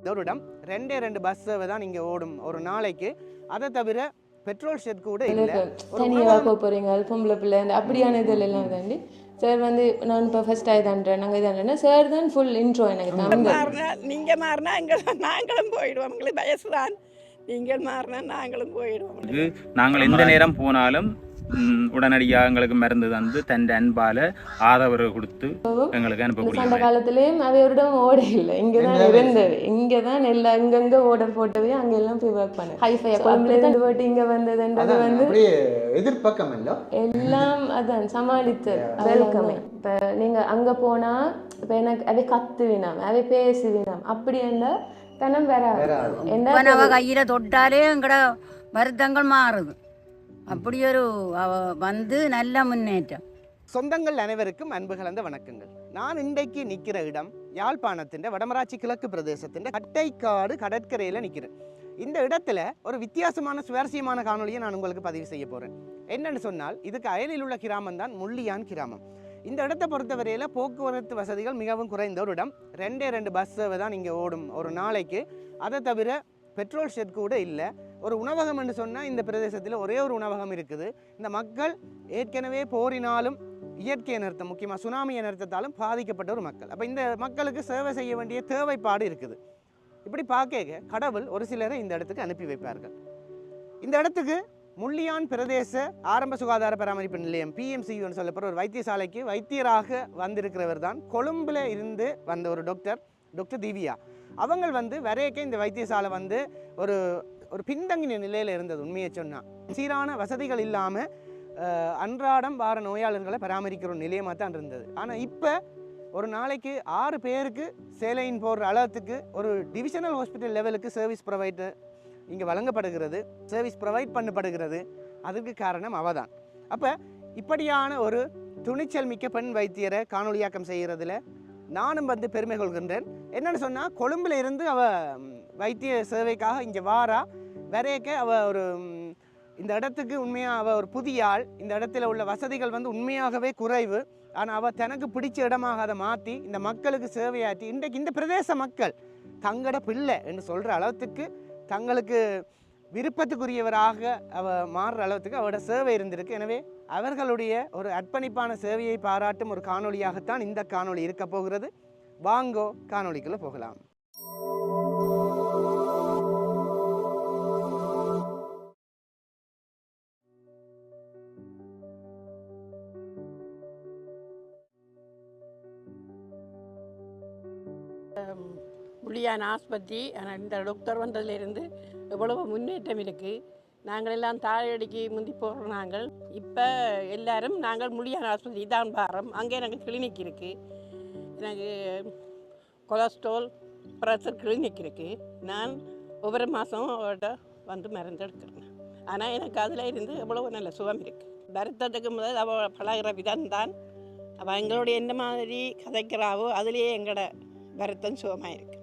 இதோரிடம் ரெண்டே ரெண்டு பஸ் சேவை தான் இங்கே ஓடும். ஒரு நாளைக்கு. அதை தவிர பெட்ரோல் ஷெட் கூட இல்லை ஒரு தனியாக போக போகிறீங்க பொம்பளை பிள்ளை அப்படியான இதில் எல்லாம் தாண்டி சார் வந்து நான் இப்போ ஃபர்ஸ்ட் இதான்றேன் நாங்கள் இதான்றேன்னா சார் தான் ஃபுல் இன்ட்ரோ எனக்கு தமிழ். மாறினா நீங்க மாறினா எங்கள் நாங்களும் போயிடுவோம். உங்களுக்கு வயசுதான் நீங்கள் மாறினா நாங்களும் போயிடுவோம். நாங்கள் எந்த நேரம் போனாலும் உடனடியாக எங்களுக்கு மருந்து தந்து தன் அன்பால ஆதரவு கொடுத்து எங்களுக்கு அனுப்பக்கூடிய சண்டை காலத்துலேயும் அவையோரிடம் ஓட இல்லை. இங்கே தான் இருந்தது. இங்கே தான் எல்லா இங்கங்கே ஓடர் போட்டவே அங்கே எல்லாம் போய் ஒர்க் பண்ணேன் ஹைஃபை கொழம்புல இருந்து போட்டு இங்கே வந்ததுன்றது வந்து அப்படியே எதிர்பக்கம் எல்லாம் அதான் சமாளித்தது. வெல்கம். இப்போ நீங்கள் அங்கே போனால் இப்போ எனக்கு அவை கத்துவினாம் அவை பேசுவினாம். அப்படி என்ன தனம் வராது. என்ன கையில தொட்டாலே எங்கட வருத்தங்கள் மாறுது. அப்படியொரு வந்து நல்ல முன்னேற்றம். சொந்தங்கள் அனைவருக்கும் அன்பு கலந்த வணக்கங்கள். நான் இன்றைக்கு நிற்கிற இடம் யாழ்ப்பாணத்தின் வடமராட்சி கிழக்கு பிரதேசத்தின் கட்டைக்காடு கடற்கரையில் நிற்கிறேன் இந்த இடத்துல ஒரு வித்தியாசமான சுவாரஸ்யமான காணொளியை நான் உங்களுக்கு பதிவு செய்ய போகிறேன் என்னன்னு சொன்னால் இதுக்கு அயலில் உள்ள கிராமம் தான் முள்ளியான் கிராமம். இந்த இடத்தை பொறுத்தவரையில் போக்குவரத்து வசதிகள் மிகவும் குறைந்த ஒரு இடம். ரெண்டே ரெண்டு பஸ் சேவை தான் இங்கே ஓடும் ஒரு நாளைக்கு. அதை தவிர பெட்ரோல் ஷெட் கூட இல்லை. ஒரு உணவகம் என்று சொன்னால் இந்த பிரதேசத்தில் ஒரே ஒரு உணவகம் இருக்குது. இந்த மக்கள் ஏற்கனவே போரினாலும் இயற்கை அனர்த்தம் முக்கியமாக சுனாமி அனர்த்தத்தாலும் பாதிக்கப்பட்ட ஒரு மக்கள். அப்போ இந்த மக்களுக்கு சேவை செய்ய வேண்டிய தேவைப்பாடு இருக்குது. இப்படி பார்க்க கடவுள் ஒரு சிலரை இந்த இடத்துக்கு அனுப்பி வைப்பார்கள். இந்த இடத்துக்கு முள்ளியான் பிரதேச ஆரம்ப சுகாதார பராமரிப்பு நிலையம் பிஎம்சியூன்னு சொல்லப்படுற ஒரு வைத்தியசாலைக்கு வைத்தியராக வந்திருக்கிறவர் தான். கொழும்பில் இருந்து வந்த ஒரு டாக்டர். டாக்டர் திவ்யா அவங்க வந்து வரையக்கே இந்த வைத்தியசாலை வந்து ஒரு ஒரு பின்தங்கின நிலையில் இருந்தது உண்மையை சொன்னால் சீரான வசதிகள் இல்லாமல் அன்றாடம் வார நோயாளர்களை பராமரிக்கிற ஒரு நிலையமாக தான் இருந்தது. ஆனால் இப்போ ஒரு நாளைக்கு ஆறு பேருக்கு சேலையின் போடுற அளவுக்கு ஒரு டிவிஷனல் ஹாஸ்பிட்டல் லெவலுக்கு சர்வீஸ் ப்ரொவைடு இங்கே வழங்கப்படுகிறது. சர்வீஸ் ப்ரொவைட் பண்ணப்படுகிறது. அதுக்கு காரணம் அவ தான் அப்போ இப்படியான ஒரு துணிச்சல் மிக்க பெண் வைத்தியரை காணொளியாக்கம் செய்கிறதுல நானும் வந்து பெருமை கொள்கின்றேன். என்னென்னு சொன்னால் கொழும்பில் இருந்து அவ வைத்திய சேவைக்காக இங்கே வாரா. வரையக்க அவ ஒரு இந்த இடத்துக்கு உண்மையாக அவள் ஒரு புதிய ஆள். இந்த இடத்துல உள்ள வசதிகள் வந்து உண்மையாகவே குறைவு. ஆனால் அவள் தனக்கு பிடிச்ச இடமாக அதை மாற்றி இந்த மக்களுக்கு சேவையாற்றி இன்றைக்கு இந்த பிரதேச மக்கள் தங்கட பிள்ளை என்று சொல்கிற அளவுக்கு தங்களுக்கு விருப்பத்துக்குரியவராக அவள் மாறுற அளவுக்கு அவரோட சேவை இருந்திருக்கு. எனவே அவர்களுடைய ஒரு அர்ப்பணிப்பான சேவையை பாராட்டும் ஒரு காணொளியாகத்தான் இந்த காணொளி இருக்க போகிறது. வாங்கோ காணொளிக்குள்ள போகலாம். புள்ளியான் ஆஸ்பத்திரி ஆனால் இந்த டாக்டர் வந்ததுலேருந்து எவ்வளவு முன்னேற்றம் இருக்குது நாங்கள் எல்லாம் தாழையடிக்கு முந்தி போகிறோம் நாங்கள். இப்போ எல்லாரும் நாங்கள் முடியான ஆஸ்பத்திரி தான் பாரம். அங்கே எனக்கு கிளினிக் இருக்குது எனக்கு கொலஸ்ட்ரால் ப்ரெஷர் கிளினிக் இருக்குது நான் ஒவ்வொரு மாதம் அவர்கிட்ட வந்து மருந்து எடுக்கிறேன். ஆனால் எனக்கு அதில் இருந்து எவ்வளோ நல்ல சுகம் இருக்குது வருத்தத்துக்கு முதல் அவள் பழகிற விதம் தான் அவள் எங்களுடைய என்ன மாதிரி கதைக்கிறாவோ அதுலேயே எங்களோட வருத்தம் சுகமாக இருக்குது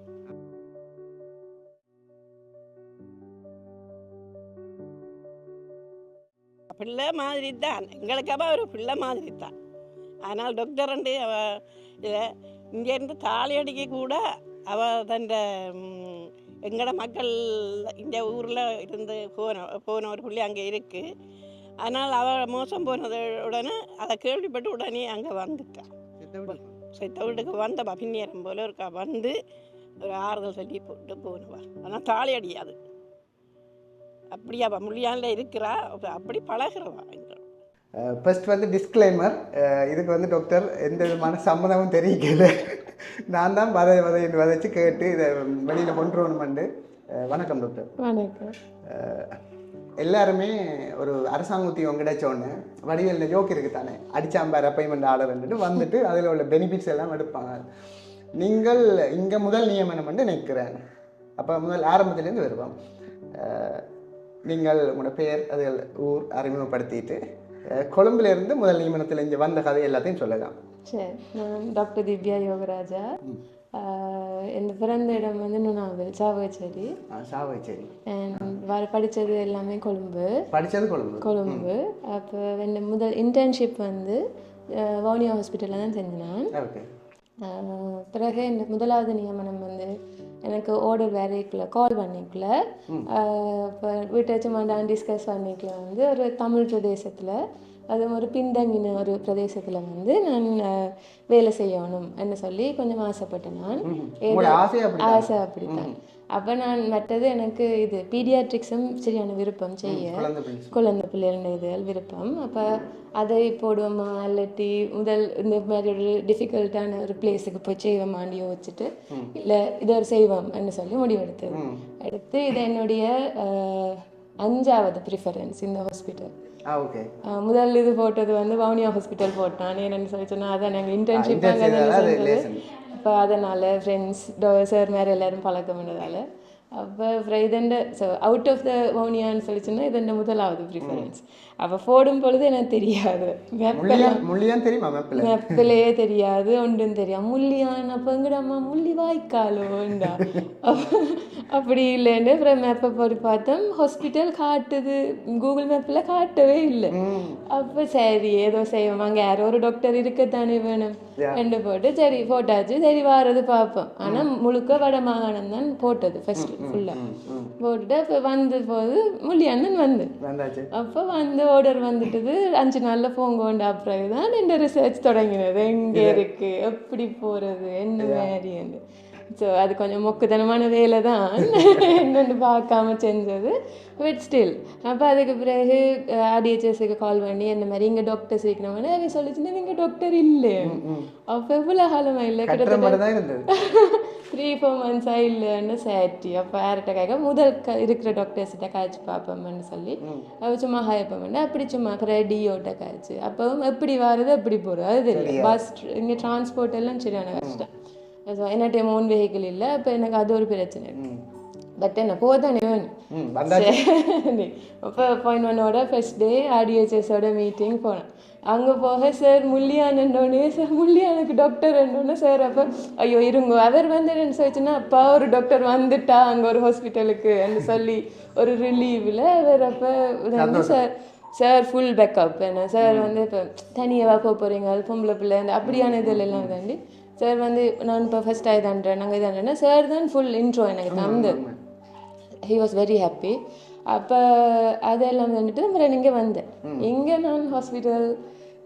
பிள்ளை மாதிரி தான். எங்களுக்கு அவள் ஒரு பிள்ளை மாதிரி தான். ஆனால் டாக்டர் வந்து அவ இதை இங்கேருந்து தாலி அடிக்க கூட அவள் தன் எங்களோட மக்கள் இந்த ஊரில் இருந்து போன போன ஒரு புள்ளி அங்கே இருக்குது ஆனால் அவள் மோசம் போனது உடனே அதை கேள்விப்பட்டு உடனே அங்கே வந்துட்டான் செத்த வீட்டுக்கு வந்தவா பின்னேரம் போல இருக்கா வந்து ஒரு ஆறுதல் சொல்லி போட்டு போனவா. ஆனால் தாலி அடியாது. அப்படியாவா முள்ளியானில் இருக்கிறா அப்ப அப்படி பழகிறவா ஃபர்ஸ்ட் வந்து டிஸ்க்ளைமர் இதுக்கு வந்து டாக்டர் எந்த விதமான சம்மதமும் தெரிவிக்கல. நான் தான் வதை வதை என்று வதைச்சு கேட்டு இதை வெளியில் கொண்டு வரணுமெண்டு வணக்கம் டாக்டர் வணக்கம். எல்லாருமே ஒரு அரசாங்க உத்தியோகம் கிடைச்ச உடனே வடிவேல் இந்த ஜோக் இருக்கு தானே அடிச்சாம்பார் அப்பாயின்மெண்ட் ஆர்டர் வந்துட்டு வந்துட்டு அதில் உள்ள பெனிஃபிட்ஸ் எல்லாம் எடுப்பாங்க. நீங்கள் இங்கே முதல் நியமனம் வந்து நிற்கிறேன் அப்போ முதல் ஆரம்பத்துலேருந்து வருவோம். நீங்கள் உங்களோட பெயர் அது ஊர் அறிமுகப்படுத்திட்டு அஹ், கொழும்புல இருந்து முதல் நியமனத்தில் இங்கே வந்த கதை எல்லாத்தையும் சொல்லலாம். சரி நான் டாக்டர் திவ்யா யோகராஜா. என் பிறந்த இடம் வந்து நுணாவில் சாவகச்சேரி. சாவை சரி அண்ட் வர படித்தது எல்லாமே கொழும்பு. படித்தது கொழும்பு. கொழும்பு. அப்போ என் முதல் இன்டர்ன்ஷிப் வந்து வவுனியா ஹாஸ்பிட்டலில் தான் செஞ்சேன் பிறகு இந்த முதலாவது நியமனம் வந்து எனக்கு ஆர்டர் வேறைக்குள்ள கால் பண்ணிக்குள்ள இப்போ வீட்டை சும்மா தான் டிஸ்கஸ் பண்ணிக்கல வந்து ஒரு தமிழ் பிரதேசத்தில் அது ஒரு பின்தங்கின ஒரு பிரதேசத்தில் வந்து நான் வேலை செய்யணும் என்ன சொல்லி கொஞ்சம் ஆசைப்பட்டேன் நான். ஆசை அப்படித்தான். அப்போ நான் மற்றது எனக்கு இது பீடியாட்ரிக்ஸும் சரியான விருப்பம் செய்ய. குழந்தை பிள்ளை குழந்தை பிள்ளைகள் விருப்பம். அப்போ அதை போடுவோமா இல்லாட்டி முதல் இந்த மாதிரி ஒரு டிஃபிகல்ட்டான ஒரு பிளேஸுக்கு போய் செய்வோமான்னு யோசிச்சுட்டு இல்லை இதை ஒரு செய்வோம்னு சொல்லி முடிவெடுத்தது. எடுத்து இது என்னுடைய அஞ்சாவது ப்ரிஃபரன்ஸ் இந்த ஹாஸ்பிட்டல் முதல் இது போட்டது வந்து வவுனியா ஹாஸ்பிட்டல் போட்டான். என்னன்னு சொல்லி சொன்னால் அதான் நாங்கள் இன்டர்ன்ஷிப் இப்போ அதனால் ஃப்ரெண்ட்ஸ் சார் மேலே எல்லோரும் பழக்கம் பண்ணதால் அப்போ அப்புறம் இதெண்ட ஸோ அவுட் ஆஃப் த வவுனியான்னு சொல்லிச்சுன்னா இதெண்ட முதலாவது ப்ரிஃபரன்ஸ் அப்போ போடும் பொழுது எனக்கு தெரியாது மேப்பில் தெரியாது ஒன்றும் தெரியாது முள்ளியான் அப்போ எங்கடம்மா முள்ளி வாய்க்காலோண்டா அப்படி இல்லைன்னு அப்புறம் மேப்பை போட்டு பார்த்தோம் ஹாஸ்பிட்டல் காட்டுது கூகுள் மேப்பில் காட்டவே இல்லை அப்போ சரி ஏதோ செய்வோம் அங்கே யாரோ ஒரு டாக்டர் இருக்கத்தானே வேணும் ரெண்டு போட்டு சரி போட்டாச்சு சரி வாரது பார்ப்போம் ஆனால் முழுக்க வட மாகாணம் தான் போட்டது ஃபர்ஸ்ட் ஃபுல்லாக போட்டுட்டு அப்போ வந்த போது முள்ளியானன் வந்து. வந்தாச்சு. அப்போ வந்து ஆர்டர் வந்துட்டது. அஞ்சு நாளில் போங்கோண்ட அப்புறம் தான் இந்த ரிசர்ச் தொடங்கினது. எங்கே இருக்கு? எப்படி போகிறது என்ன மாதிரின்னு ஸோ அது கொஞ்சம் மொக்குத்தனமான வேலை தான் என்னென்னு பார்க்காம செஞ்சது. பட் ஸ்டில் அப்போ அதுக்கு பிறகு ஆடிஹெச்எஸ்க்கு கால் பண்ணி இந்த மாதிரி இங்கே டாக்டர்ஸ் இருக்கணும்னு அவன் சொல்லிச்சுன்னா இங்கே டாக்டர் இல்லை. அப்போ எவ்வளோ காலமாக இல்லை கிட்டத்தட்ட த்ரீ ஃபோர் மந்த்ஸாக இல்லைன்னு சேட்டி அப்போ யார்கிட்ட கேட்க முதல் க இருக்கிற டாக்டர்ஸ்கிட்ட காய்ச்சி பார்ப்போம்னு சொல்லி அவ சும்மா ஹாயப்போம்னு அப்படி சும்மா அப்புறம் டிஓட்ட காய்ச்சி. அப்போவும் எப்படி வருது எப்படி போகிறது அது தெரியும் பஸ் இங்கே டிரான்ஸ்போர்ட் எல்லாம் சரியான கஷ்டம். ஸோ என்னட்ட ஓன் வெஹிக்கிள் இல்லை அப்போ எனக்கு அது ஒரு பிரச்சனை பட் என்ன போதானே வேணும் அப்போ அப்பாயின்மெண்டோட ஃபர்ஸ்ட் டே ஆர்டிஹெச்எஸோட மீட்டிங் போனேன். அங்கே போக சார் முள்ளியானோடனே சார் முள்ளியானுக்கு டாக்டர் என்னோடனே சார் அப்போ ஐயோ இருங்க அவர் வந்து என்ன சொல்லிச்சுன்னா அப்பா ஒரு டாக்டர் வந்துட்டா அங்கே ஒரு ஹாஸ்பிட்டலுக்கு சொல்லி ஒரு ரிலீவில் அவர் அப்போ வந்து சார் சார் ஃபுல் பேக்கப் என்ன சார் வந்து இப்போ தனியாக போக போகிறீங்க அது பொம்பளை பிள்ளை அந்த அப்படியான இதில் எல்லாம் தாண்டி. சார் வந்து நான் இப்போ ஃபர்ஸ்ட் இதான்றேன் நாங்கள் இதான்றேன்னா சார் தான் ஃபுல் இன்ட்ரோ எனக்கு தந்தது ஹி வாஸ் வெரி ஹாப்பி அப்போ அதெல்லாம் வந்துட்டு அப்புறம் இங்கே வந்தேன் இங்கே நான் ஹாஸ்பிட்டல்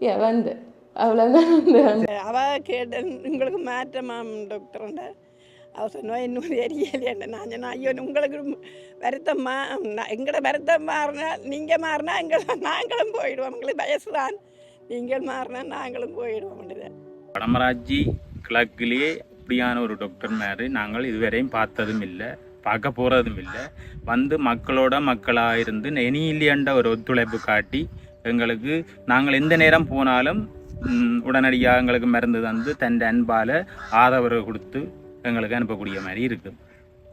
ஏ வந்தேன் அவ்வளோதான் வந்து. அவ கேட்ட உங்களுக்கு மாற்றமாம் டாக்டர்ண்ட அவ சொன்னா இன்னும் தெரியலையாண்ட நான் சொன்னேன் ஐயோ உங்களுக்கு வருத்தம்மா நான் எங்களோட வருத்தம் மாறினா நீங்கள் மாறினா எங்களை நாங்களும் போயிடுவோம். எங்களுக்கு வயசு தான் நீங்கள் மாறினா நாங்களும் போயிடுவோம் வடமராட்சி கிழக்கிலேயே அப்படியான ஒரு டாக்டர் மாதிரி நாங்கள் இதுவரையும் பார்த்ததும் இல்லை பார்க்க போகிறதும் இல்லை. வந்து மக்களோட மக்களாக இருந்து நெனியிலியண்ட ஒரு ஒத்துழைப்பு காட்டி எங்களுக்கு நாங்கள் எந்த நேரம் போனாலும் உடனடியாக எங்களுக்கு மருந்து தந்து தன் அன்பால் ஆதரவு கொடுத்து எங்களுக்கு அனுப்பக்கூடிய மாதிரி இருக்குது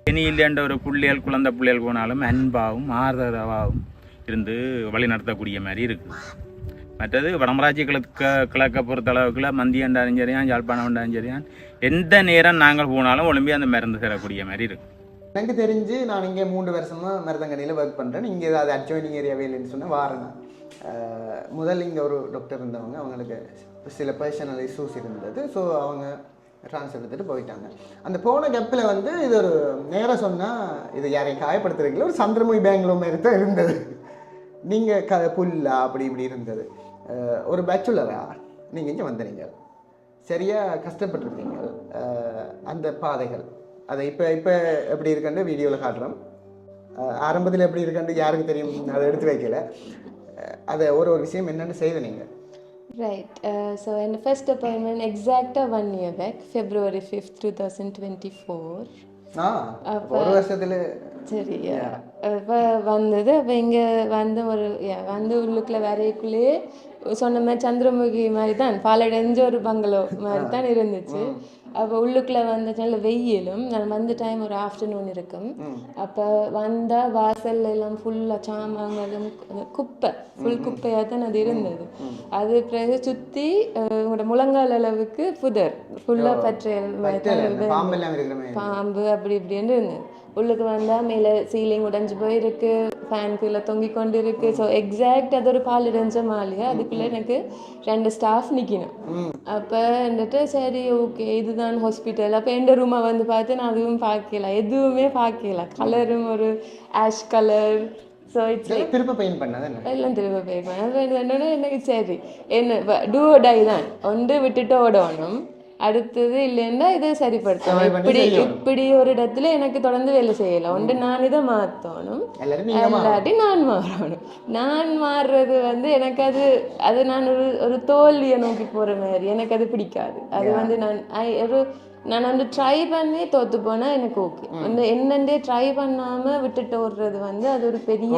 இனி இல்லைன்ற ஒரு பிள்ளைகள் குழந்தை பிள்ளைகள் போனாலும் அன்பாகவும் ஆதரவாகவும் இருந்து வழி நடத்தக்கூடிய மாதிரி இருக்குது மற்றது வடமராட்சி கிழக்க கிழக்க பொறுத்தளவுக்குள்ள மந்தியண்டாலும் சரியான் யாழ்ப்பாணம் உண்டாலும் சரியான் எந்த நேரம் நாங்கள் போனாலும் ஒளிம்பி அந்த மருந்து தரக்கூடிய மாதிரி இருக்கும் எனக்கு தெரிஞ்சு நான் இங்கே மூன்று வருஷமாக மருதங்கனியில் ஒர்க் பண்ணுறேன் இங்கே ஏதாவது அட்ஜாயினிங் ஏரியாவே இல்லைன்னு சொன்னால் வாரேன். முதல் இங்கே ஒரு டாக்டர் இருந்தவங்க அவங்களுக்கு சில பர்சனல் இஷ்யூஸ் இருந்தது. ஸோ அவங்க ட்ரான்ஸ்ஃபர் எடுத்துகிட்டு போயிட்டாங்க. அந்த போன கப்பில் வந்து இது ஒரு நேரம் சொன்னால் இது யாரையும் காயப்படுத்துறீங்களோ ஒரு சந்திரமுகி பேங்களூர் மாதிரி தான் இருந்தது. நீங்கள் க புல்லா அப்படி இப்படி இருந்தது. ஒரு பேச்சுலரா நீங்கள் இங்கே வந்தீங்க சரியாக கஷ்டப்பட்டிருக்கீங்க. அந்த பாதைகள். அதை இப்போ இப்போ எப்படி இருக்குன்னு வீடியோவில் காட்டுறோம். ஆரம்பத்தில் எப்படி இருக்குன்னு யாருக்கு தெரியும்? அதை எடுத்து வைக்கல. அதை ஒரு ஒரு விஷயம் என்னென்னு செய்த நீங்கள் ரைட் ஸோ என் ஃபர்ஸ்ட் அப்பாயின்மெண்ட் எக்ஸாக்டாக one year back February fifth two thousand twenty four ஒரு வருஷத்தில். சரி அப்போ வந்தது அப்போ இங்கே வந்து ஒரு வந்து உள்ளுக்குள்ள வரைக்குள்ளேயே சொன்ன மாதிரி சந்திரமுகி மாதிரி தான் பாலடைஞ்ச ஒரு பங்களோ மாதிரி தான் இருந்துச்சு. அப்போ உள்ளுக்குள்ள வந்து நல்ல வெயிலும் நான் வந்த டைம் ஒரு ஆஃப்டர்நூன் இருக்கும். அப்போ வந்தால் வாசல்ல எல்லாம் ஃபுல்லாக சாமான்களும் குப்பை ஃபுல் குப்பையாக தான் அது இருந்தது. அது பிறகு சுற்றி உங்களோட முழங்கால் அளவுக்கு புதர் ஃபுல்லாக பற்றையல் மாதிரி. பாம்பு அப்படி இப்படின்னு இருந்தது. உள்ளுக்கு வந்தால் மேலே சீலிங் உடைஞ்சு போயிருக்கு. ஃபேன் கீழே தொங்கி கொண்டு இருக்கு ஸோ எக்ஸாக்ட் அது ஒரு பால் இறைஞ்ச மாளிகை அதுக்குள்ளே எனக்கு ரெண்டு ஸ்டாஃப் நிற்கணும் அப்போ வந்துட்டு சரி ஓகே இதுதான் ஹாஸ்பிட்டல் அப்போ எந்த ரூமை வந்து பார்த்து நான் அதுவும் பார்க்கல எதுவுமே பார்க்கல கலரும் ஒரு ash colour so it's like திருப்ப பெயிண்ட் பண்ணது என்ன? எல்லாம் திரும்ப அது என்னன்னா எனக்கு சரி. என்ன டூ டை தான். ஒன்று விட்டுட்டு ஓடணும். அடுத்தது இல்லைன்னா இதை சரிப்படுத்தணும். இப்படி. இப்படி ஒரு இடத்துல எனக்கு தொடர்ந்து வேலை செய்யலாம். ஒன்று நான் இதை மாற்றணும். இல்லாட்டி நான் மாறணும். நான் மாறுறது வந்து எனக்கு அது அது நான் ஒரு ஒரு தோல்வியை நோக்கி போகிற மாதிரி. எனக்கு அது பிடிக்காது. அது வந்து நான் ஒரு நான் வந்து ட்ரை பண்ணி தோத்து போனால் எனக்கு ஓகே அந்த என்னண்டே ட்ரை பண்ணாமல் விட்டுட்டு ஓடுறது வந்து அது ஒரு பெரிய.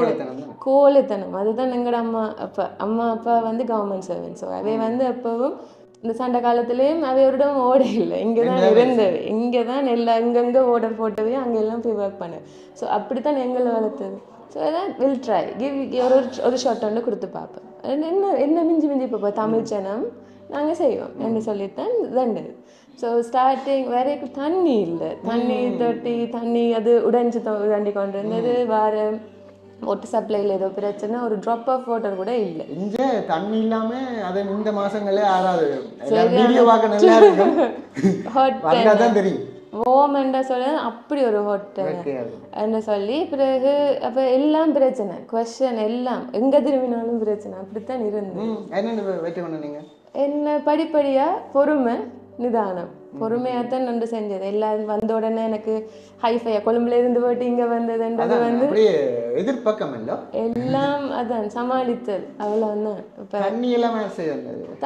கோழைத்தனம் அதுதான் எங்களோட அம்மா அப்பா அம்மா அப்பா வந்து கவர்மெண்ட் சர்வன்ட் ஸோ அவை வந்து எப்பவும் இந்த சண்டை காலத்துலேயும் அவையோரிடம் ஓட இல்லை. இங்கே தான் இருந்தது. இங்கே தான் எல்லா இங்கங்கே ஓடர் போட்டவே அங்கெல்லாம் போய் ஒர்க் பண்ணேன் ஸோ அப்படி தான் எங்களை வளர்த்தது. ஸோ அதான் வில் ட்ரை கிவ் ஒரு ஒரு ஷார்ட் வந்து கொடுத்து பார்ப்பேன் என்ன என்ன மிஞ்சி மிஞ்சி பார்ப்போம் தமிழ் சனம் நாங்கள் செய்வோம். என்று சொல்லித்தான்? தண்டது. ஸோ ஸ்டார்டிங் வரைக்கு தண்ணி இல்லை. தண்ணி தொட்டி தண்ணி அது உடைஞ்சு தொ- தண்டி கொண்டு இருந்தது வேறு வாட்டர் சப்ளையில் ஏதோ பிரச்சனை ஒரு ட்ராப் ஆஃப் வாட்டர் கூட இல்லை. இங்க தண்ணி இல்லாம அது இந்த மாசங்களே ஆறாது. வீடியோ பார்க்க நல்லா இருக்கும். ஹாட் தான் தெரியும். ஓமெண்டா சொல்ல அப்படி ஒரு ஹோட்டல். என்ன சொல்லி பிறகு அப்போ எல்லாம் பிரச்சனை. கொஸ்டின் எல்லாம். எங்கே திரும்பினாலும் பிரச்சனை. அப்படித்தான் இருந்து வெற்றி என்ன படிப்படியாக பொறுமை. நிதானம். பொறுமையாக தான் நன்று செஞ்சது. எல்லாம் வந்த உடனே எனக்கு ஹைஃபையா கொழும்புல இருந்து போயிட்டு இங்கே வந்ததுன்றது வந்து எதிர்பக்கம் இல்ல? எல்லாம் அதான் சமாளித்தல். அவ்வளோதான் இப்போ தண்ணி எல்லாம்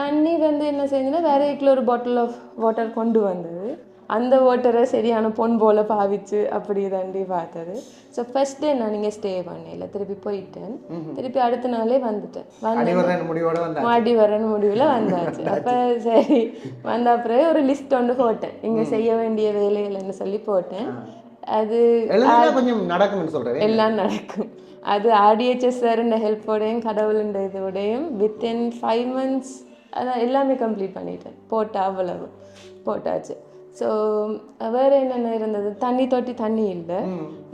தண்ணி வந்து என்ன செஞ்சுன்னா வேற வீட்டில் ஒரு பாட்டில் ஆஃப் வாட்டர் கொண்டு வந்தது. அந்த வாட்டரை சரியான பொன் போல பாவிச்சு அப்படி தாண்டி பார்த்தது. ஸோ ஃபர்ஸ்ட் டே நான் இங்கே ஸ்டே பண்ணல திருப்பி போயிட்டேன். திருப்பி அடுத்த நாளே வந்துட்டேன். மாடி வரணும் முடிவில் வந்தாச்சு. அப்போ சரி வந்த பிறகு ஒரு லிஸ்ட் ஒன்று போட்டேன். இங்கே செய்ய வேண்டிய வேலைகள்னு சொல்லி போட்டேன். அது கொஞ்சம் நடக்கும்னு எல்லாம் நடக்கும். அது ஆர்டிஹெச்எஸ் சார்ன்ற ஹெல்ப்போடையும் கடவுளுன்ற இதோடையும் வித்தின் ஃபைவ் மந்த்ஸ் அதான் எல்லாமே கம்ப்ளீட் பண்ணிட்டேன். போட்ட அவ்வளவு. போட்டாச்சு. ஸோ வேறு என்னென்ன இருந்தது? தண்ணி தொட்டி தண்ணி இல்லை.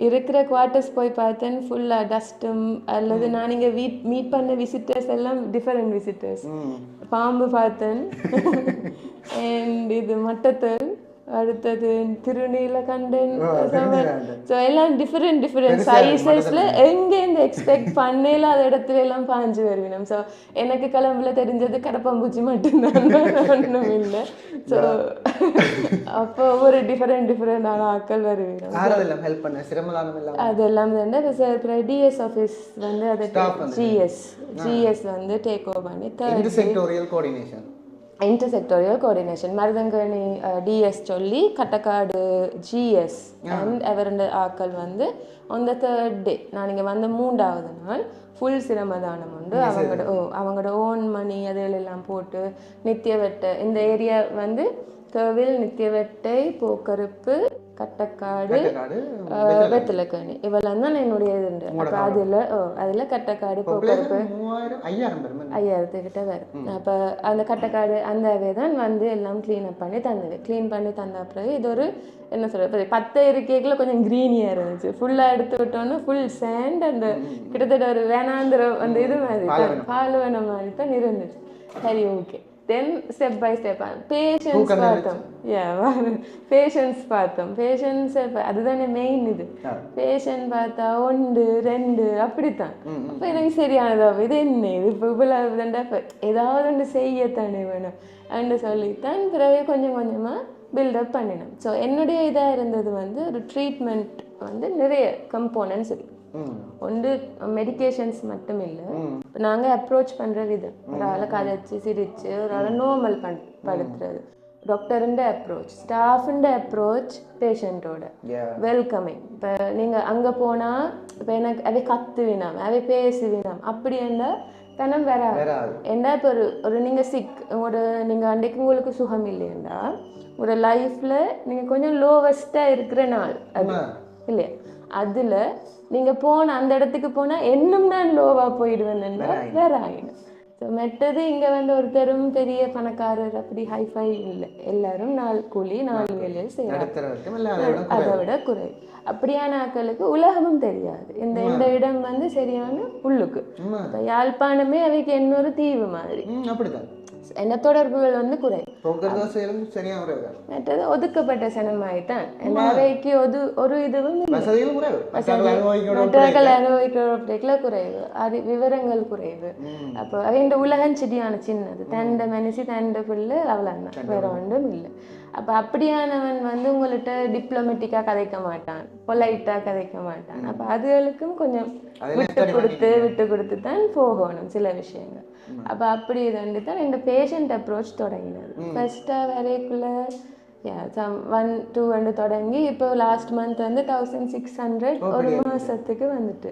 இருக்கிற குவார்ட்டர்ஸ் போய் பார்த்தேன். ஃபுல்லாக டஸ்ட்டும் அல்லது நான் இங்கே வீட் மீட் பண்ண விசிட்டர்ஸ் எல்லாம் டிஃபரெண்ட் விசிட்டர்ஸ் பாம்பு பார்த்தேன். அண்ட் இது மட்டத்தல் அடுத்தது திருநீலகண்டன் ஸோ எல்லாம் டிஃப்ரெண்ட் டிஃப்ரெண்ட் சைஸஸ்ல எங்கேருந்து எக்ஸ்பெக்ட் பண்ணலாத இடத்துல எல்லாம் பாஞ்சு வருவினோம். ஸோ எனக்கு கிளம்புல தெரிஞ்சது கடப்பாம்பூச்சி மட்டும்தான். ஒன்றும் இல்லை. ஸோ அப்போ ஒரு டிஃப்ரெண்ட் டிஃப்ரெண்டான ஆட்கள் வருவினோம். அதெல்லாம் வந்து சார் டிஎஸ் ஆஃபீஸ் வந்து அதை. ஜிஎஸ் ஜிஎஸ் வந்து டேக் ஓவர் பண்ணி இன்டர்செக்டோரியல் கோஆர்டினேஷன் மருதங்கணி டிஎஸ் சொல்லி கட்டக்காடு ஜிஎஸ் அண்ட் அவருடைய ஆக்கள் வந்து on the தேர்ட் டே நான் இங்கே வந்த மூன்றாவது நாள் ஃபுல் சிரமதானம் உண்டு. அவங்களோட ஓ அவங்களோட ஓன் மணி அதிலெல்லாம் போட்டு நித்திய வெட்டை இந்த ஏரியா வந்து கோவில் நித்திய வெட்டை போக்கருப்பு கட்டக்காடு வெத்தலைக்கணி இவெல்லாம் தான் என்னுடைய இது உண்டு அப்போ அதில் அதில் கட்டக்காடு பேர் மாதிரி. ஐயாயிரத்துக்கிட்ட வரும். அப்போ அந்த கட்டக்காடு அந்த அவை தான் வந்து எல்லாம் க்ளீன் அப் பண்ணி தந்தது. க்ளீன் பண்ணி தந்த பிறகு இது ஒரு என்ன சொல்றது பத்து இருக்கைக்குள்ள கொஞ்சம் க்ரீனியாக இருந்துச்சு. ஃபுல்லாக எடுத்து விட்டோன்னா ஃபுல் சேண்ட் அந்த கிட்டத்தட்ட ஒரு வேணாந்திரம் அந்த இது மாதிரி தான் பாலுவன மாதிரி தான் இருந்துச்சு. சரி okay then step by step patients பார்த்தோம் பேஷன்ஸ் பார்த்தோம் பேஷன்ஸ் அதுதானே மெயின் இது. பேஷன் பார்த்தா ஒன்று ரெண்டு அப்படித்தான். அப்போ எனக்கு சரியானதா? இது என்ன? இது இப்போ இவ்வளவு தாண்டா ஏதாவது ஒன்று செய்யத்தானே வேணும்? அண்டு சொல்லித்தான் பிறகு கொஞ்சம் கொஞ்சமாக பில்டப் பண்ணினோம். ஸோ என்னுடைய இதாக இருந்தது வந்து ஒரு ட்ரீட்மெண்ட் வந்து நிறைய கம்போனன்ட்ஸ் இருக்கு. ம் ஒன்று மெடிகேஷன்ஸ் மட்டும் இல்லை நாங்கள் அப்ரோச் பண்ணுற விதம் ஒரு ஆளை கதைச்சு சிரிச்சு ஒரு ஆளை நார்மல் பண் படுத்துறது. டாக்டருண்ட அப்ரோச் ஸ்டாஃபுண்ட அப்ரோச் பேஷண்ட்டோட. வெல்கமிங் இப்போ நீங்கள் அங்கே போனால் இப்போ எனக்கு அவை கத்துவினாம் அவை பேசுவினாம் அப்படி இருந்தால் தனம் வராது. ஏண்டா இப்போ ஒரு ஒரு நீங்கள் சிக் ஒரு நீங்கள் அன்றைக்கு உங்களுக்கு சுகம் இல்லையண்டா ஒரு லைஃப்பில் நீங்கள் கொஞ்சம் லோவஸ்ட்டாக இருக்கிற நாள் அது. இல்லையா? அதில் நீங்கள் போன அந்த இடத்துக்கு போனால் இன்னும் நான் லோவாக போயிடுவேன் வேற ஆகிடும் ஸோ மெட்டது இங்கே வந்து ஒருத்தரும் பெரிய பணக்காரர் அப்படி ஹைஃபை இல்லை. எல்லாரும் நாள் கூலி நாலு வரைக்கும் இல்லை அதை விட குறைவு. அப்படியான ஆட்களுக்கு உலகமும் தெரியாது. இந்த இந்த இடம் வந்து சரியான உள்ளுக்கு. யாழ்ப்பாணமே அவைக்கு இன்னொரு தீவு மாதிரி. அப்படிதான் என்ன தொடர்புகள் வந்து குறை. போக்குவரத்து வசதிகளும் சரியா குறைவு மற்றது ஒதுக்கப்பட்ட சனமாயித்தான் இந்த அவைக்கு ஒரு ஒரு இதுவும் இல்லை. வசதிகளும் குறைவு. அது விவரங்கள் குறைவு. அப்போ இந்த உலகம் செடியான சின்னது. தண்ட மனுஷி தண்ட பிள்ளை அவ்வளோதான் வேற ஒன்றும் இல்லை. அப்போ அப்படியானவன் வந்து உங்கள்கிட்ட டிப்ளமேட்டிக்காக கதைக்க மாட்டான். பொலைட்டாக கதைக்க மாட்டான். அப்போ அதுகளுக்கும் கொஞ்சம் விட்டு கொடுத்து. விட்டு கொடுத்து தான் போகணும் சில விஷயங்கள். அப்போ அப்படி இது வந்து தான் இந்த பேஷண்ட் அப்ரோச் தொடங்கினது ஃபர்ஸ்ட்டாக வரைக்குள்ள சம் ஒன் டூ வந்து தொடங்கி இப்போ லாஸ்ட் மந்த் வந்து தௌசண்ட் சிக்ஸ் ஹண்ட்ரட் ஒரு மாசத்துக்கு வந்துட்டு.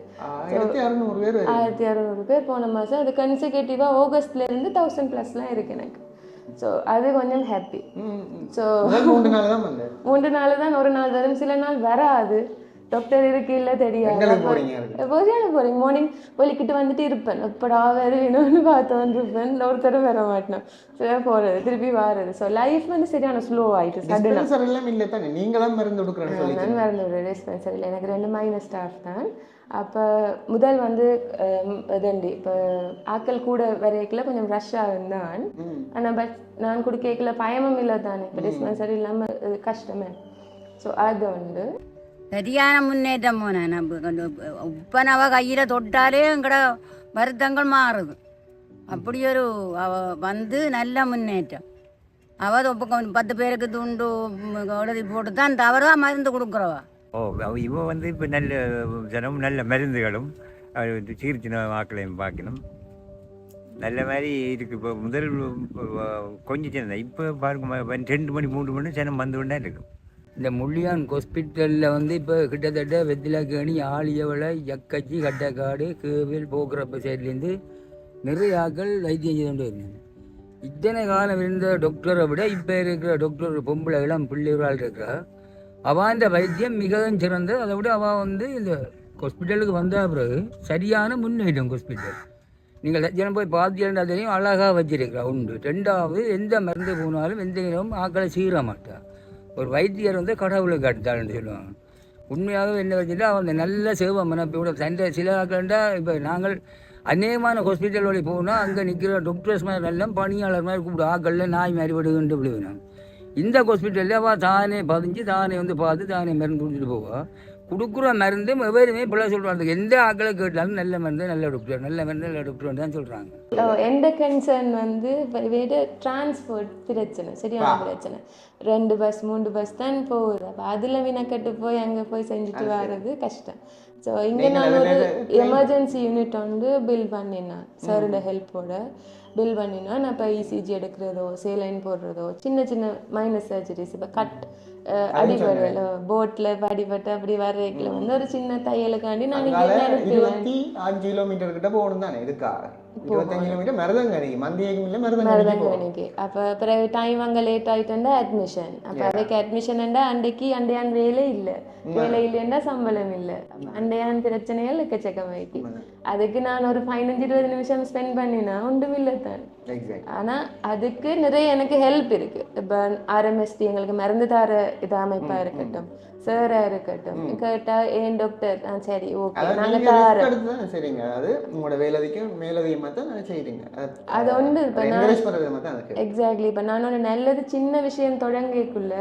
ஆயிரத்தி அறுநூறு பேர் போன மாதம் அது கன்சிகேட்டிவாக ஆகஸ்ட்ல இருந்து தௌசண்ட் ப்ளஸ்லாம் இருக்கு எனக்கு. ஸோ அது கொஞ்சம் ஹாப்பி. ஸோ முதல் மூன்று நாள் தான் வந்தேன் மூன்று நாள் தான் ஒரு நாள் வரும். சில நாள் வராது. டாக்டர் இருக்கு இல்லை தெரியாது. போறியான போறீங்க மார்னிங் ஒலிக்கிட்டு வந்துட்டு இருப்பேன். எப்படா வருவேணும்னு பார்த்து வந்துருப்பேன். ஒருத்தர் வர மாட்டேன். சரி போறது திருப்பி வாரது ஸோ லைஃப் வந்து சரியான ஸ்லோ ஆயிட்டு சடனாக டிஸ்பென்சர் எல்லாம் இல்லை தானே? நீங்களாம் மருந்து கொடுக்குறேன்னு சொல்லி நான் மறந்து ஒரு டிஸ்பென்சரியில் எனக்கு ரெண்டு மைனஸ் ஸ்டாஃப் தான். அப்போ முதல் வந்து இதண்டி இப்போ ஆட்கள் கூட வரைக்கல கொஞ்சம் ரஷ்ஷாக இருந்தான். ஆனால் பட் நான் கூட கேட்கல பயமும் இல்லை தானே. இப்போ டிஸ்பென்சரி இல்லாமல் கஷ்டமே. ஸோ அது உண்டு. சரியான முன்னேற்றம் போனேன் இப்போ உப்பனவ கையில் தொட்டாலே எங்கட வருத்தங்கள் மாறுது. அப்படி ஒரு அவ வந்து நல்ல முன்னேற்றம். அவ பத்து பேருக்கு துண்டு எழுதி போட்டு தான் தவறா மருந்து கொடுக்குறவா. ஓ அவ- இவ வந்து இப்போ நல்ல ஜனம் நல்ல மருந்துகளும் அது சீர்ச்சின வாக்களையும் பார்க்கணும். நல்ல மாதிரி இருக்கு. இப்போ முதல் கொஞ்சம் சின்னதான் இப்போ பாருங்க ரெண்டு மணி மூணு மணி ஜனம் வந்து கொண்டே இருக்கும். இந்த முள்ளியான் ஹாஸ்பிட்டலில் வந்து இப்போ கிட்டத்தட்ட வெத்திலக்கேணி ஆலியவளை எக்கச்சி கட்டக்காடு கேவில் போக்குறப்ப சைட்லேருந்து நிறைய ஆட்கள் வைத்தியம் செய்து கொண்டு வந்தாங்க இத்தனை காலம் இருந்த டாக்டரை விட இப்போ இருக்கிற டாக்டர் பொம்பளை எல்லாம் பிள்ளைகளால் இருக்கிறா இந்த வைத்தியம் மிகவும் சிறந்தது. அதை விட அவள் வந்து இந்த ஹாஸ்பிட்டலுக்கு வந்த பிறகு சரியான முன்னேற்றம் ஹாஸ்பிட்டல். நீங்கள் லட்சணம் போய் பார்த்தீங்கன்னா தெரியும் அழகாக வச்சிருக்கிறா உண்டு. ரெண்டாவது எந்த மருந்து போனாலும் எந்த நேரமும் ஆக்களை சீர மாட்டா ஒரு வைத்தியர் வந்து கடவுளுக்கு அடுத்தாள்னு சொல்லுவாங்க. உண்மையாகவே என்ன வச்சுட்டா அவன் நல்ல சேவை மனப்போட சண்டை சில ஆக்கண்டா இப்போ நாங்கள் அநேகமான ஹாஸ்பிட்டல் வழி போனால் அங்கே நிற்கிற டாக்டர்ஸ் மாதிரி எல்லாம் பணியாளர் மாதிரி கூப்பிடு ஆக்களில் நாய் மாதிரி விடுகின்ற விழுவினாங்க இந்த ஹாஸ்பிட்டலில் அவள் தானே பதிஞ்சு தானே வந்து பார்த்து தானே மருந்து கொடுத்துட்டு போவா. கொடுக்குற மருந்து எவருமே பிள்ளை சொல்கிறாங்க எந்த ஆக்களை கேட்டாலும் நல்ல மருந்து நல்ல டாக்டர் நல்ல மருந்து நல்ல டாக்டர் தான் சொல்கிறாங்க ஓ, எந்த கன்சர்ன் வந்து வேறு டிரான்ஸ்போர்ட் பிரச்சனை சரியான பிரச்சனை. ரெண்டு பஸ் மூணு பஸ் தான் போகுது. அப்போ அதில் வினக்கட்டு போய் அங்கே போய் செஞ்சுட்டு வர்றது கஷ்டம். ஸோ இங்கே நான் ஒரு எமர்ஜென்சி யூனிட் வந்து பில் பண்ணினேன் சாரோட ஹெல்ப்போட பில் பண்ணினா நான் இப்போ இசிஜி எடுக்கிறதோ சேலைன் போடுறதோ சின்ன சின்ன மைனஸ் சர்ஜரிஸ் இப்போ கட் அடிபடல போட்டில் அடிபட்டு அப்படி வர்றதுக்குள்ள வந்து ஒரு சின்ன தையலுக்காண்டி நான் அஞ்சு கிலோமீட்டர் கிட்ட போகணும் தானே இதுக்கா போகணும் மருதங்கனிக்கு அப்போ பிறகு டைம் அங்கே லேட் ஆகிட்டா அட்மிஷன் அப்போ அதுக்கு அட்மிஷன் அன்றைக்கு அண்டையான் வேலை இல்லை வேலை இல்லைன்னா சம்பளம் இல்லை அண்டையான் பிரச்சனைகள் எக்கச்சக்கமாயிக்கு அதுக்கு நான் ஒரு பதினஞ்சு இருபது நிமிஷம் ஸ்பெண்ட் பண்ணினா ஒன்றும் இல்லை தான் ஆனால் அதுக்கு நிறைய எனக்கு ஹெல்ப் இருக்கு இப்போ ஆர்எம்எஸ்டி எங்களுக்கு மருந்து தர இது அமைப்பாக இருக்கட்டும் சாராக இருக்கட்டும். கேட்டால் ஏன் டாக்டர் ஆ சரி ஓகே நீங்க தாரோம் செய்றீங்க அதாவது உங்களோட வேலைக்கு மேலதிகமாக தான் நான் செய்றீங்க அது ஒன்று இப்போ நான் என்கரேஜ் பண்ணுற விதமாக தான் இருக்கு எக்ஸாக்ட்லி இப்போ நான் ஒரு நல்லது சின்ன விஷயம் தொடங்கிக்குள்ள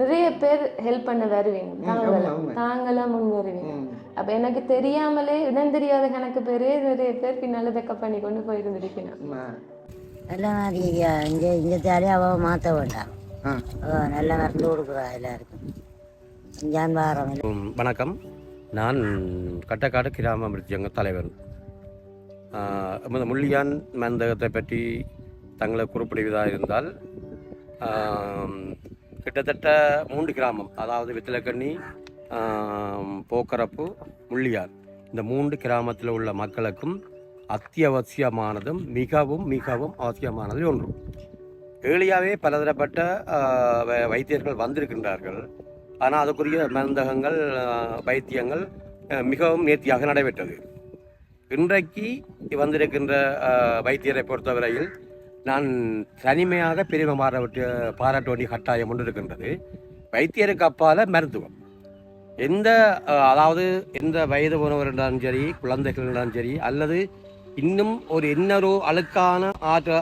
நிறைய பேர் ஹெல்ப் பண்ண வருவீங்க. தாங்கலாம். தாங்கலாம் முன் வருவீங்க. அப்ப எனக்கு தெரியாமலே இடம் தெரியாத கணக்கு பேரே நிறைய பேர் பின்னால பேக்கப் பண்ணி கொண்டு போயிருந்திருக்கணும். நல்ல மாதிரி இங்கே இங்கே தாலே அவள் மாற்ற வேண்டாம். நல்ல மருந்து கொடுக்குறா எல்லாருக்கும். வணக்கம். நான் கட்டக்காடு கிராம மிருத்தியங்க தலைவர். முள்ளியான் மந்தகத்தை பற்றி தங்களை குறிப்பிடுவதாக இருந்தால் கிட்டத்தட்ட மூன்று கிராமம் அதாவது வித்திலக்கண்ணி போக்கரப்பு முள்ளியான். இந்த மூன்று கிராமத்தில் உள்ள மக்களுக்கும் அத்தியாவசியமானதும் மிகவும் மிகவும் அவசியமானது ஒன்று. ஏழியாவே பலதரப்பட்ட வை- வைத்தியர்கள் வந்திருக்கின்றார்கள். ஆனால் அதுக்குரிய மருந்தகங்கள் வைத்தியங்கள் மிகவும் நேர்த்தியாக நடைபெற்றது. இன்றைக்கு வந்திருக்கின்ற வைத்தியரை பொறுத்தவரையில் நான் தனிமையாக பிரிவு மாறவிட்டு பாராட்ட வேண்டிய கட்டாயம் ஒன்று இருக்கின்றது வைத்தியருக்கு அப்பால் மருத்துவம். எந்த அதாவது எந்த வயது போனவர் இருந்தாலும் சரி குழந்தைகள் இருந்தாலும் சரி அல்லது இன்னும் ஒரு இன்னொரு அழுக்கான ஆற்ற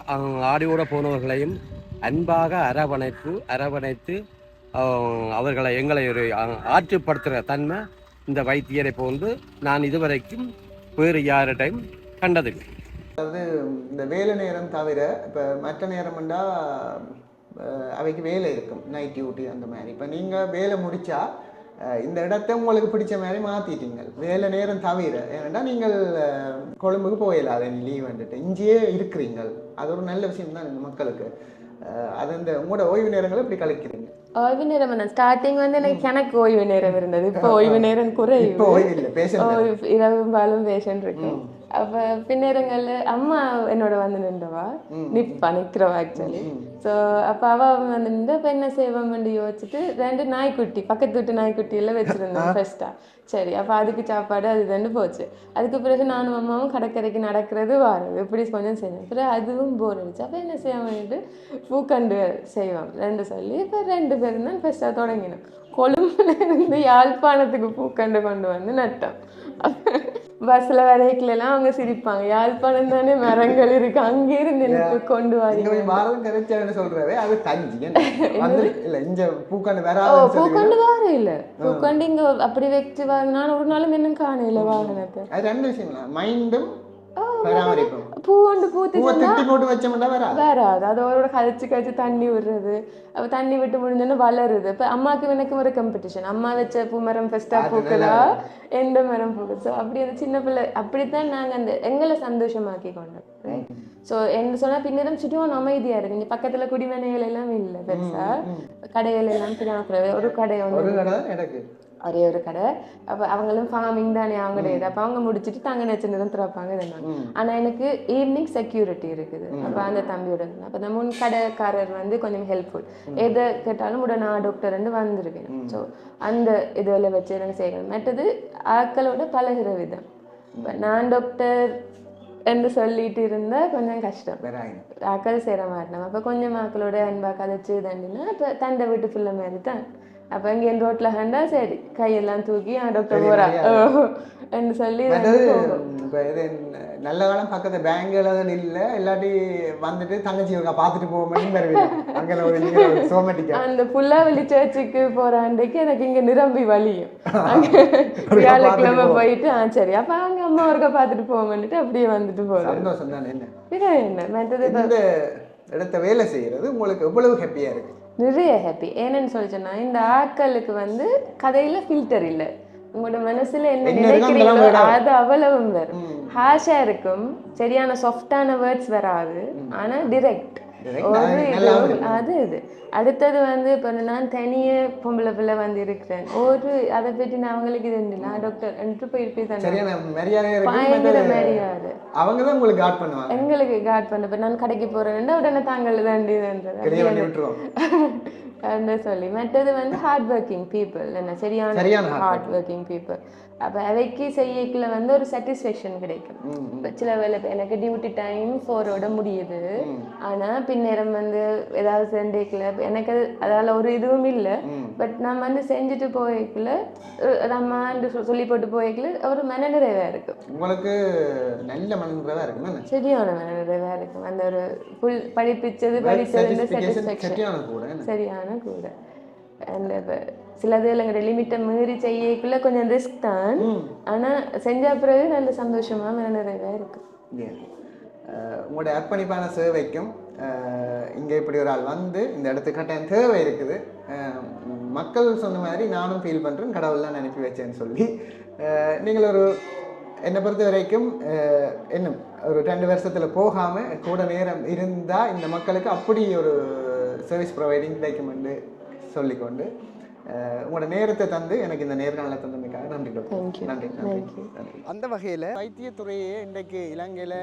ஆடியோட போனவர்களையும் அன்பாக அரவணைப்பு அரவணைத்து அவர்களை எங்களை ஒரு ஆற்றுப்படுத்துகிற தன்மை இந்த வைத்தியரை போன்று நான் இதுவரைக்கும் வேறு யார்கிட்டையும் கண்டதில்லை. இந்த வேலை நேரம் தவிர இப்போ மற்ற நேரம்ண்டா அவைக்கு வேலை இருக்கும். நைட் டியூட்டி அந்த மாதிரி. இப்போ நீங்கள் வேலை முடித்தா இந்த இடத்த உங்களுக்கு பிடிச்ச மாதிரி மாற்றிட்டீங்க வேலை நேரம் தவிர. ஏன்னா நீங்கள் அஹ், கொழும்புக்கு போயிடலாத லீவ் வந்துட்டு. இங்கேயே இருக்கிறீங்க அது ஒரு நல்ல விஷயம் தான் மக்களுக்கு. அது இந்த உங்களோட ஓய்வு நேரங்களை இப்படி கழிக்கிறீங்க? ஓய்வு நேரம் தான் ஸ்டார்டிங் வந்து எனக்கு எனக்கு ஓய்வு நேரம் இருந்தது. இப்போ ஓய்வு நேரம் குறைவு. இப்போ ஓய்வு இல்லை பேச ஒரு இரவும் பாலும் பேஷண்ட் இருக்கு அப்ப பின்னேரங்கள்ல அம்மா என்னோட வந்து நின்றவா. நிப்பா நிக்கிறவா ஆக்சுவலி ஸோ அப்ப அவ வந்து நின்று அப்ப என்ன செய்வோம்னு யோசிச்சுட்டு ரெண்டு நாய்க்குட்டி பக்கத்து வீட்டு நாய்க்குட்டி எல்லாம் வச்சிருந்தோம் ஃபர்ஸ்டா சரி அப்ப அதுக்கு சாப்பாடு அது இதுன்னு போச்சு. அதுக்கு பிறகு நானும் அம்மாவும் கடற்கரைக்கு நடக்கிறது வாரது இப்படி கொஞ்சம் செஞ்சோம் பிறகு அதுவும் போர் அடிச்சு. அப்ப என்ன செய்வோம்னு பூக்கண்டு செய்வோம். ரெண்டு சொல்லி இப்ப ரெண்டு பேரும் தான் ஃபர்ஸ்டா தொடங்கினோம். கொழும்புல இருந்து யாழ்ப்பாணத்துக்கு பூக்கண்டு கொண்டு வந்து நட்டோம். பஸ்ல வரைக்கலாம் அவங்க சிரிப்பாங்க. யாழ்ப்பாணம் தானே மரங்கள் இருக்கு. அங்கே இருந்து எனக்கு கொண்டு போய் பாரதம் கரைச்சான்னு சொல்றவே அது தஞ்சி. இல்ல இங்க பூக்காண்டு ஓ வராதுன்னு பூக்கண்டு வார இல்ல. பூக்கண்டு இங்க அப்படி வச்சு வர நான் ஒரு நாளும் இன்னும் காணையில வாகனத்தை. அது ரெண்டு விஷயம் மைண்டும் பராமரிப்பும். பூ கொண்டு பூத்து போட்டு வச்சோம்னா வராது. வராது. அதோட கழிச்சு கழிச்சு தண்ணி விடுறது. அப்ப தண்ணி விட்டு முடிஞ்சோன்னு வளருது. இப்ப அம்மாக்கு எனக்கும் ஒரு காம்படிஷன் அம்மா வச்ச பூ மரம் ஃபர்ஸ்டா அது பூக்குதா? எந்த மரம் பூக்குது? ஸோ அப்படி அந்த சின்ன பிள்ளை அப்படித்தான் நாங்க அந்த எங்களை சந்தோஷமாக்கி கொண்டோம். ஸோ என்ன சொன்னா பின்னரும் சுற்றியும் அமைதியா இருக்கு இங்க பக்கத்துல குடிமனைகள் எல்லாம் இல்லை பெருசா. கடைகள் எல்லாம். ஒரு கடை ஒன்று ஒரே ஒரு கடை. அப்போ அவங்களும் ஃபார்மிங் தானே அவங்களுடைய இது. அப்போ அவங்க முடிச்சுட்டு தங்க நச்சுன்னு திறப்பாங்க ஆனா எனக்கு ஈவினிங் செக்யூரிட்டி இருக்குது. அப்போ அந்த தம்பியோட அப்போ அந்த முன் கடைக்காரர் வந்து கொஞ்சம் ஹெல்ப்ஃபுல் எதை கேட்டாலும் உடனே டாக்டர் வந்து வந்திருக்கேன். ஸோ அந்த இதில் வச்சு எனக்கு செய்யணும் மற்றது ஆட்களோட பழகுற விதம். இப்போ நான் டாக்டர் என்று சொல்லிட்டு இருந்தா கொஞ்சம் கஷ்டம். ஆக்கள் சேர மாட்டோம் அப்போ கொஞ்சம் ஆக்களோட அன்பா கதைச்சு தண்டினா அப்போ தண்டை வீட்டு பிள்ளை மாதிரி தான் அப்போ இங்கே ரோட்ல கண்டா சரி கையெல்லாம் தூக்கி டாக்டர். என்று சொல்லி. இப்போ இது நல்ல காலம் பக்கத்து பேங்க் எழுதல் இல்லை இல்லாட்டி வந்துட்டு தங்கச்சி இருக்கா பார்த்துட்டு போக மட்டும் அங்கே ஒரு சோமேட்டிக்கா. அந்த புல்லாவளி சர்ச்சுக்கு போற அன்றைக்கு எனக்கு இங்க நிரம்பி வலியும். வியாழக்கிழமை. போயிட்டு ஆ சரி அப்ப அவங்க அம்மா ஒருக்கா பார்த்துட்டு போவோம்னுட்டு அப்படியே வந்துட்டு போறேன் சந்தோஷம் தானே என்ன என்ன? மற்றது இந்த இடத்த வேலை செய்யறது உங்களுக்கு எவ்வளவு ஹாப்பியா இருக்கு? நிறைய ஹாப்பி ஏன்னு சொல்லிச்சேன்னா இந்த ஆட்களுக்கு வந்து கதையில ஃபில்டர் இல்லை. உங்களோட மனசுல என்ன நினைக்கிறீங்களோ. அது அவ்வளவும் வரும் ஹாஷா இருக்கும். சரியான சாஃப்டான வேர்ட்ஸ் வராது. ஆனா டிரெக்ட் அது இது. அடுத்தது வந்து இப்போ நான் தனியே பொம்பளை பிள்ளை வந்து இருக்கிறேன் ஒரு அதை பற்றி நான் அவங்களுக்கு இது இல்லை. டாக்டர் என்று போயிருப்பேன் சரியான இருக்கு பயங்கர மரியாதை. அவங்க தான் உங்களுக்கு காட் பண்ணுவாங்க. எங்களுக்கு காட் பண்ண நான் கடைக்கு போறேன்னா உடனே தாங்கள் விட்டுருவோம். அப்படின்னு சொல்லி. மற்றது வந்து ஹார்ட் ஒர்க்கிங் பீப்புள் என்ன சரியான ஹார்ட் ஒர்க்கிங் பீப்புள் அப்போ அவைக்கு செய்யக்குள்ள வந்து ஒரு சாட்டிஸ்ஃபேக்ஷன் கிடைக்கும். இப்ப சில வேலை எனக்கு டியூட்டி டைம் ஃபோரோட முடியுது. ஆனா பின்னேரம் வந்து ஏதாவது சென்டேக்கில் எனக்கு அது- அதால ஒரு இதுவும் இல்லை. பட் நான் வந்து செஞ்சுட்டு போய்க்குள்ள நம்ம சொல்லி போட்டு போய்க்குள்ள ஒரு மனநிறைவா இருக்கும். உங்களுக்கு நல்ல மனநிறைவா இருக்குமே? சரியான மனநிறைவா இருக்கும். அந்த ஒரு புல் படிப்பிச்சது சாட்டிஸ்ஃபேக்ஷன் சரியான சரியான கூட அந்த சிலது எங்களோட லிமிட்டை மீறி செய்யக்குள்ள கொஞ்சம் ரிஸ்க் தான். ஆனா செஞ்ச பிறகு நல்ல சந்தோஷமா மனநிறைவா இருக்கும் Yeah. அஹ் உங்களுடைய அர்ப்பணிப்பான சேவைக்கும் அஹ் இங்க இப்படி ஒரு ஆள் வந்து இந்த இடத்துக்கு கட்டாயம் தேவை இருக்குது. அஹ் மக்கள் சொன்ன மாதிரி நானும் ஃபீல் பண்றேன் கடவுள்லாம் அனுப்பி வச்சேன்னு சொல்லி. நீங்கள் ஒரு என்னை பொறுத்த வரைக்கும் இன்னும் ஒரு ரெண்டு வருஷத்துல போகாம கூட நேரம் இருந்தா இந்த மக்களுக்கு அப்படி ஒரு சர்வீஸ் ப்ரொவைடிங் கிடைக்கும் என்று சொல்லிக்கொண்டு உங்களோட நேரத்தை தந்து எனக்கு இந்த நேர்காணலை தந்தமைக்காக நன்றி டாக்டர். Thank you. நன்றி நன்றி அந்த வகையில் வைத்தியத்துறையே இன்றைக்கு இலங்கையில்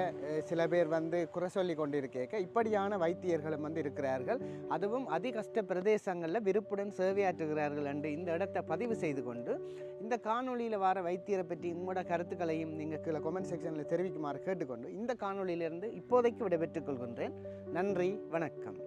சில பேர் வந்து குறை சொல்லி கொண்டிருக்கேக்க. இப்படியான வைத்தியர்களும் வந்து இருக்கிறார்கள். அதுவும் அதி கஷ்ட பிரதேசங்களில் விருப்புடன் சேவையாற்றுகிறார்கள் என்று இந்த இடத்தை பதிவு செய்து கொண்டு இந்த காணொளியில் வர வைத்தியரை பற்றி உங்களோட கருத்துக்களையும் நீங்கள் கீழே கமெண்ட் செக்ஷனில் தெரிவிக்குமாறு கேட்டுக்கொண்டு இந்த காணொளியிலிருந்து இப்போதைக்கு விடைபெற்றுக் கொள்கின்றேன். நன்றி வணக்கம்.